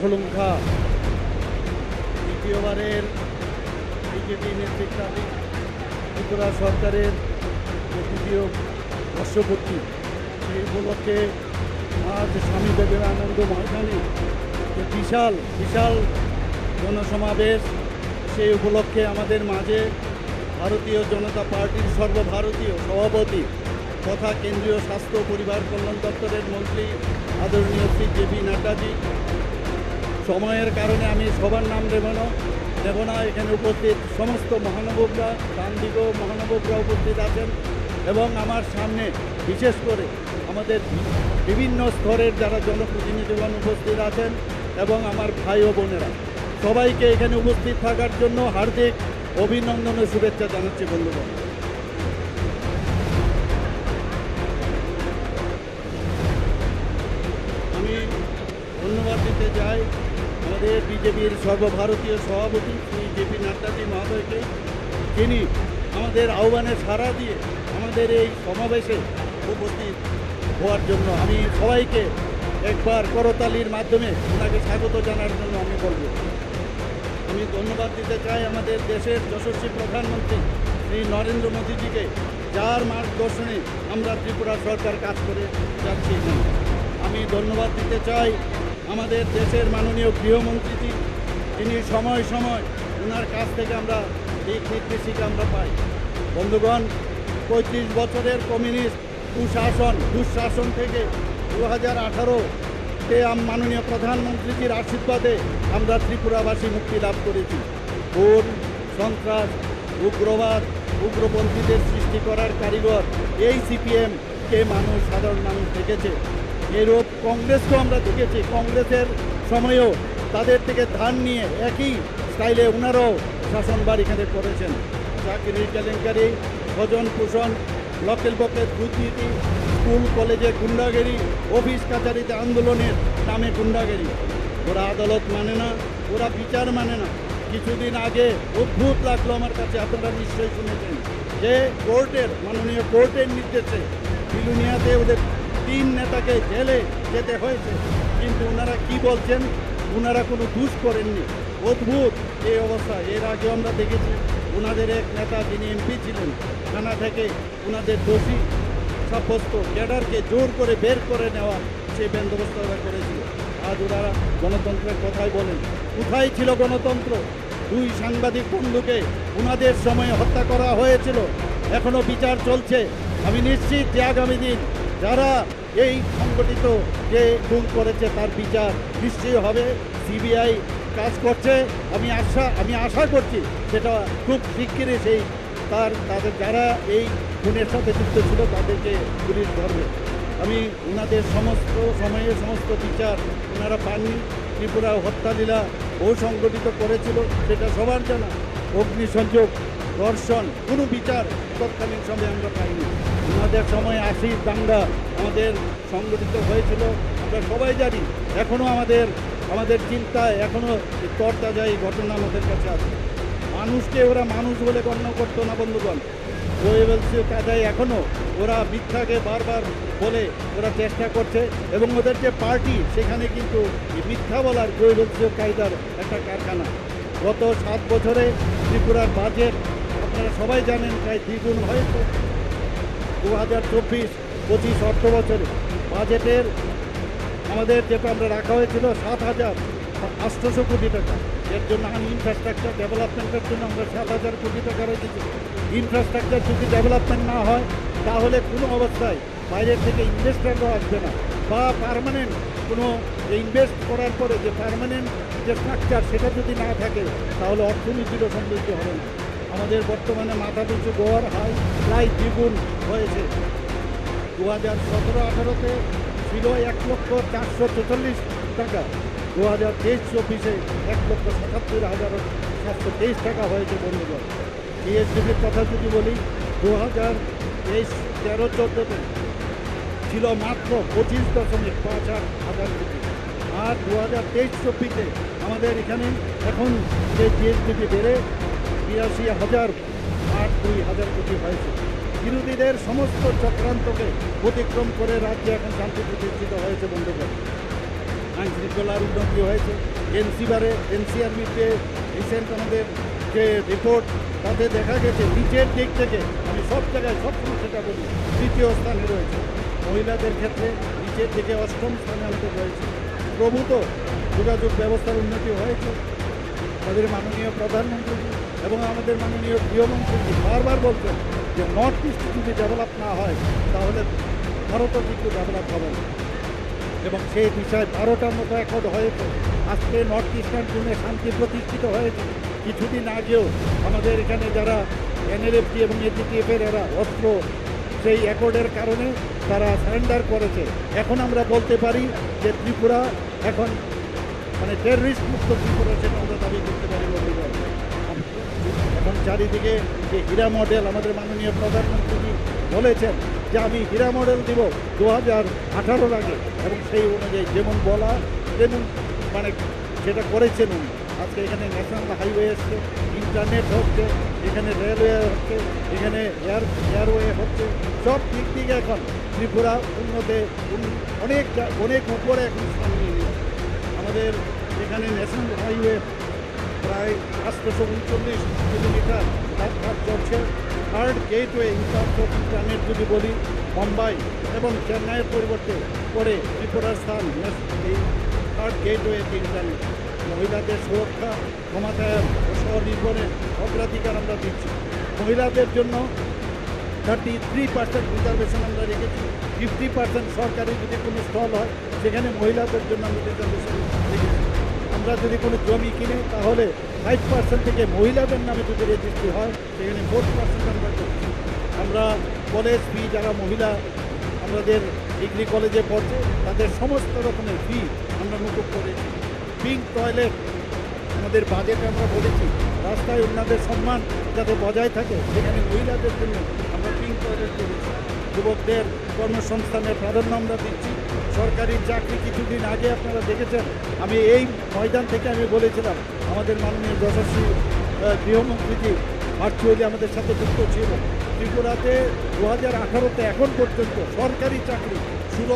খোলঙ্খা দ্বিতীয়বারের বিজেপি নেতৃত্বাধীন ত্রিপুরা সরকারের যে দ্বিতীয় বর্ষপূর্তি সেই উপলক্ষে আজ স্বামী বিবেকানন্দ ময়দানে যে বিশাল বিশাল জনসমাবেশ, সেই উপলক্ষে আমাদের মাঝে ভারতীয় জনতা পার্টির সর্বভারতীয় সভাপতি তথা কেন্দ্রীয় স্বাস্থ্য পরিবার কল্যাণ দপ্তরের মন্ত্রী আদরণীয় শ্রী জে পি নাড্ডাজি সময়ের কারণে আমি সবার নাম দেব না দেব না। এখানে উপস্থিত সমস্ত মহানবকরা ডানদিগ মহানবকরা উপস্থিত আছেন এবং আমার সামনে বিশেষ করে আমাদের বিভিন্ন স্তরের যারা জনপ্রতিনিধিগণ উপস্থিত আছেন এবং আমার ভাই ও বোনেরা। সবাইকে এখানে উপস্থিত থাকার জন্য হার্দিক অভিনন্দন ও শুভেচ্ছা জানাচ্ছি বন্ধুগণ। আমি ধন্যবাদ দিতে চাই আমাদের বিজেপির সর্বভারতীয় সভাপতি শ্রী জেপি নাড্ডাজি মহোদয়কে, যিনি আমাদের আহ্বানে সাড়া দিয়ে আমাদের এই সমাবেশে উপস্থিত হওয়ার জন্য আমি সবাইকে একবার করতালির মাধ্যমে ওনাকে স্বাগত জানার জন্য আমি বলব। আমি ধন্যবাদ দিতে চাই আমাদের দেশের যশস্বী প্রধানমন্ত্রী শ্রী নরেন্দ্র মোদীজিকে, যার মার্গদর্শনে আমরা ত্রিপুরা সরকার কাজ করে যাচ্ছি। আমি ধন্যবাদ দিতে চাই আমাদের দেশের মাননীয় গৃহমন্ত্রীজি, তিনি সময় সময় ওনার কাছ থেকে আমরা দিক নির্দেশিকা আমরা পাই। বন্ধুগণ, পঁয়ত্রিশ বছরের কমিউনিস্ট কুশাসন দুঃশাসন থেকে দু হাজার আঠারোতে মাননীয় প্রধানমন্ত্রীজির আশীর্বাদে আমরা ত্রিপুরাবাসী মুক্তি লাভ করেছি। খুন সন্ত্রাস, উগ্রবাদ, উগ্রপন্থীদের সৃষ্টি করার কারিগর এই সিপিএম কে মানুষ সাধারণ মানুষ দেখেছে। এরূপ কংগ্রেসকেও আমরা দেখেছি। কংগ্রেসের সময়েও তাদের থেকে ধান নিয়ে একই স্টাইলে ওনারাও শাসনবার এখানে করেছেন। চাকরির কেলেঙ্কারি, ভজন পোষণ, লোকেল বকের দুর্নীতি, স্কুল, কলেজে গুন্ডাগিরি, অফিস কাছারিতে আন্দোলনের নামে গুন্ডাগিরি। ওরা আদালত মানে না, ওরা বিচার মানে না। কিছুদিন আগে অদ্ভুত লাগল আমার কাছে, আপনারা নিশ্চয়ই শুনেছেন যে কোর্টের, মাননীয় কোর্টের নির্দেশে বিলুনিয়াতে ওদের তিন নেতাকে জেলে যেতে হয়েছে। কিন্তু ওনারা কি বলছেন? ওনারা কোনো দুষ করেননি। অদ্ভুত এই অবস্থা। এর আগে আমরা দেখেছি, ওনাদের এক নেতা যিনি এমপি ছিলেন, থানা থেকে ওনাদের দোষী সাব্যস্ত ক্যাডারকে জোর করে বের করে নেওয়া সেই বন্দোবস্ত ওরা করেছিল। আজ ওনারা গণতন্ত্রের কথাই বলেন। কোথায় ছিল গণতন্ত্র? দুই সাংবাদিক বন্ধুকে ওনাদের সময়ে হত্যা করা হয়েছিল। এখনও বিচার চলছে। আমি নিশ্চিত যে আগামী দিন যারা এই সংগঠিত যে খুন করেছে তার বিচার নিশ্চয়ই হবে। সিবিআই কাজ করছে। আমি আশা আমি আশা করছি সেটা খুব শিগগিরই সেই তার, তাদের যারা এই খুনের সাথে যুক্ত ছিল তাদেরকে পুলিশ ধরবে। আমি ওনাদের সমস্ত সময়ে সমস্ত বিচার ওনারা পাননি। ত্রিপুরা হত্যালীলা ও সংগঠিত করেছিল, সেটা সবার জানা। অগ্নিসংযোগ, ধর্ষণ, কোনো বিচার তৎকালীন সময়ে আমরা পাইনি। ওনাদের সময় আশি দাঙ্গা আমাদের সংগঠিত হয়েছিল, আমরা সবাই জানি এখনও আমাদের আমাদের চিন্তায় এখনও তরতাজা এই ঘটনা আমাদের কাছে আছে। মানুষকে ওরা মানুষ বলে গণ্য করতো না, বন্ধুগণ। গোয়েবলসীয় কাজায় এখনও ওরা মিথ্যাকে বারবার বলে ওরা চেষ্টা করছে এবং ওদের যে পার্টি, সেখানে কিন্তু মিথ্যা বলার গোয়েবলসীয় কায়দার একটা কারখানা। গত সাত বছরে ত্রিপুরার বাজেট, আপনারা সবাই জানেন, প্রায় দ্বিগুণ হয়েছে। দু হাজার চব্বিশ, পঁচিশ অর্থ বছরে বাজেটের আমাদের যেটা আমরা রাখা হয়েছিল সাত হাজার আটশোশো কোটি টাকা। এর জন্য আমি ইনফ্রাস্ট্রাকচার ডেভেলপমেন্টের জন্য আমরা সাত হাজার কোটি টাকা রেখেছি। ইনফ্রাস্ট্রাকচার যদি ডেভেলপমেন্ট না হয়, তাহলে কোনো অবস্থায় বাইরের থেকে ইনভেস্টাররা আসবে না। বা পারমানেন্ট কোনো ইনভেস্ট করার পরে যে পারমানেন্ট যে স্ট্রাকচার সেটা যদি না থাকে, তাহলে অর্থনীতিরও সমৃদ্ধি হবে না। আমাদের বর্তমানে মাথা পিছু গড় হাই প্রায় দ্বিগুণ হয়েছে। দু হাজার সতেরো আঠারোতে ছিল এক লক্ষ চারশো ছেচল্লিশ টাকা। দু হাজার তেইশ চব্বিশে এক লক্ষ সাতাত্তর হাজার সাতশো তেইশ টাকা হয়েছে বন্ধুগণ। জিএসডিপির কথা যদি বলি দু হাজার তেইশ তেরো চোদ্দোতে ছিল মাত্র পঁচিশ দশমিক পাঁচ আট হাজার কোটি আর দু হাজার তেইশ চব্বিশে আমাদের এখানে এখন যে জিএসডিপি বেড়ে বিরাশি হাজার আট দুই হাজার কোটি হয়েছে। বিরোধীদের সমস্ত চক্রান্তকে অতিক্রম করে রাজ্যে এখন শান্তি প্রতিষ্ঠিত হয়েছে, বন্ধুগণ। আইন শৃঙ্খলার উন্নতি হয়েছে। এনসিবারে এনসিআরবিতে রিসেন্ট আমাদের যে রিপোর্ট, তাতে দেখা গেছে, নিচের দিক থেকে আমি সব জায়গায় সবসময় সেটা বলি, তৃতীয় স্থানে রয়েছে। মহিলাদের ক্ষেত্রে নিচের দিকে অষ্টম স্থানে আমাদের রয়েছে প্রভূত যোগাযোগ ব্যবস্থার উন্নতি হয়েছে। তাদের মাননীয় প্রধানমন্ত্রী এবং আমাদের মাননীয় গৃহমন্ত্রী বারবার বলছেন যে নর্থ ইস্ট যদি ডেভেলপ না হয়, তাহলে ভারতও কিন্তু ডেভেলপ হবে না। এবং সেই বিষয়ে বারোটার মতো একদ হয়েছে। আজকে নর্থ ইস্টার্ন জোনে শান্তি প্রতিষ্ঠিত হয়েছে। কিছুদিন আগেও আমাদের এখানে যারা এনএলএফটি এবং এজিটিএফের এরা অস্ত্র, সেই অ্যাকর্ডের কারণে তারা সারেন্ডার করেছে। এখন আমরা বলতে পারি যে ত্রিপুরা এখন মানে টেররিস্ট মুক্ত ত্রিপুরা সেটা আমরা দাবি করতে পারি চারিদিকে যে হীরা মডেল আমাদের মাননীয় প্রধানমন্ত্রী বলেছেন যে আমি হীরা মডেল দিব দু হাজার আঠারোর আগে এবং সেই অনুযায়ী যেমন বলা তেমন মানে সেটা করেছেন উনি। আজকে এখানে ন্যাশনাল হাইওয়ে এসছে, ইন্টারনেট হচ্ছে, এখানে রেলওয়ে হচ্ছে, এখানে এয়ার, এয়ারওয়ে হচ্ছে, সব দিক থেকে এখন ত্রিপুরা উন্নতে, উন- অনেক অনেক উপরে এখন আমাদের এখানে ন্যাশনাল হাইওয়ে প্রায় আটশোশো উনচল্লিশ কিলোমিটার তার কাজ চলছে। Third gateway in terms of internet যদি বলি মুম্বাই এবং চেন্নাইয়ের পরিবর্তে পরে ত্রিপুরার স্থান এই থার্ড গেটওয়েতে ইন্টারনেট মহিলাদের সুরক্ষা, ক্ষমতায়ন ও স্বনির্ভরের অগ্রাধিকার আমরা দিচ্ছি। মহিলাদের জন্য থার্টি থ্রি পার্সেন্ট রিজার্ভেশন আমরা রেখেছি। ফিফটি পার্সেন্ট সরকারি যদি কোনো স্টল হয়, সেখানে মহিলাদের জন্য আমরা রিজার্ভেশন রেখেছি। আমরা যদি কোনো জমি কিনে, তাহলে ফাইভ পার্সেন্ট থেকে মহিলাদের নামে যদি রেজিস্ট্রি হয়, সেখানে ফোর পার্সেন্ট আমরা আমরা কলেজ ফি যারা মহিলা, আমাদের ডিগ্রি কলেজে পড়ছে, তাদের সমস্ত রকমের ফি আমরা মুকুব করেছি। পিঙ্ক টয়লেট আমাদের বাজেটে আমরা বলেছি, রাস্তায় ওনাদের সম্মান যাতে বজায় থাকে, সেখানে মহিলাদের জন্য আমরা পিঙ্ক টয়লেট করেছি। যুবকদের কর্মসংস্থানের প্রাধান্য আমরা দিচ্ছি। সরকারি চাকরি কিছুদিন আগে আপনারা দেখেছেন, আমি এই ময়দান থেকে আমি বলেছিলাম, আমাদের মাননীয় যশস্বী গৃহমন্ত্রীজি ভার্চুয়ালি আমাদের সাথে যুক্ত ছিল ত্রিপুরাতে দু হাজার আঠারোতে এখন পর্যন্ত সরকারি চাকরি শুরু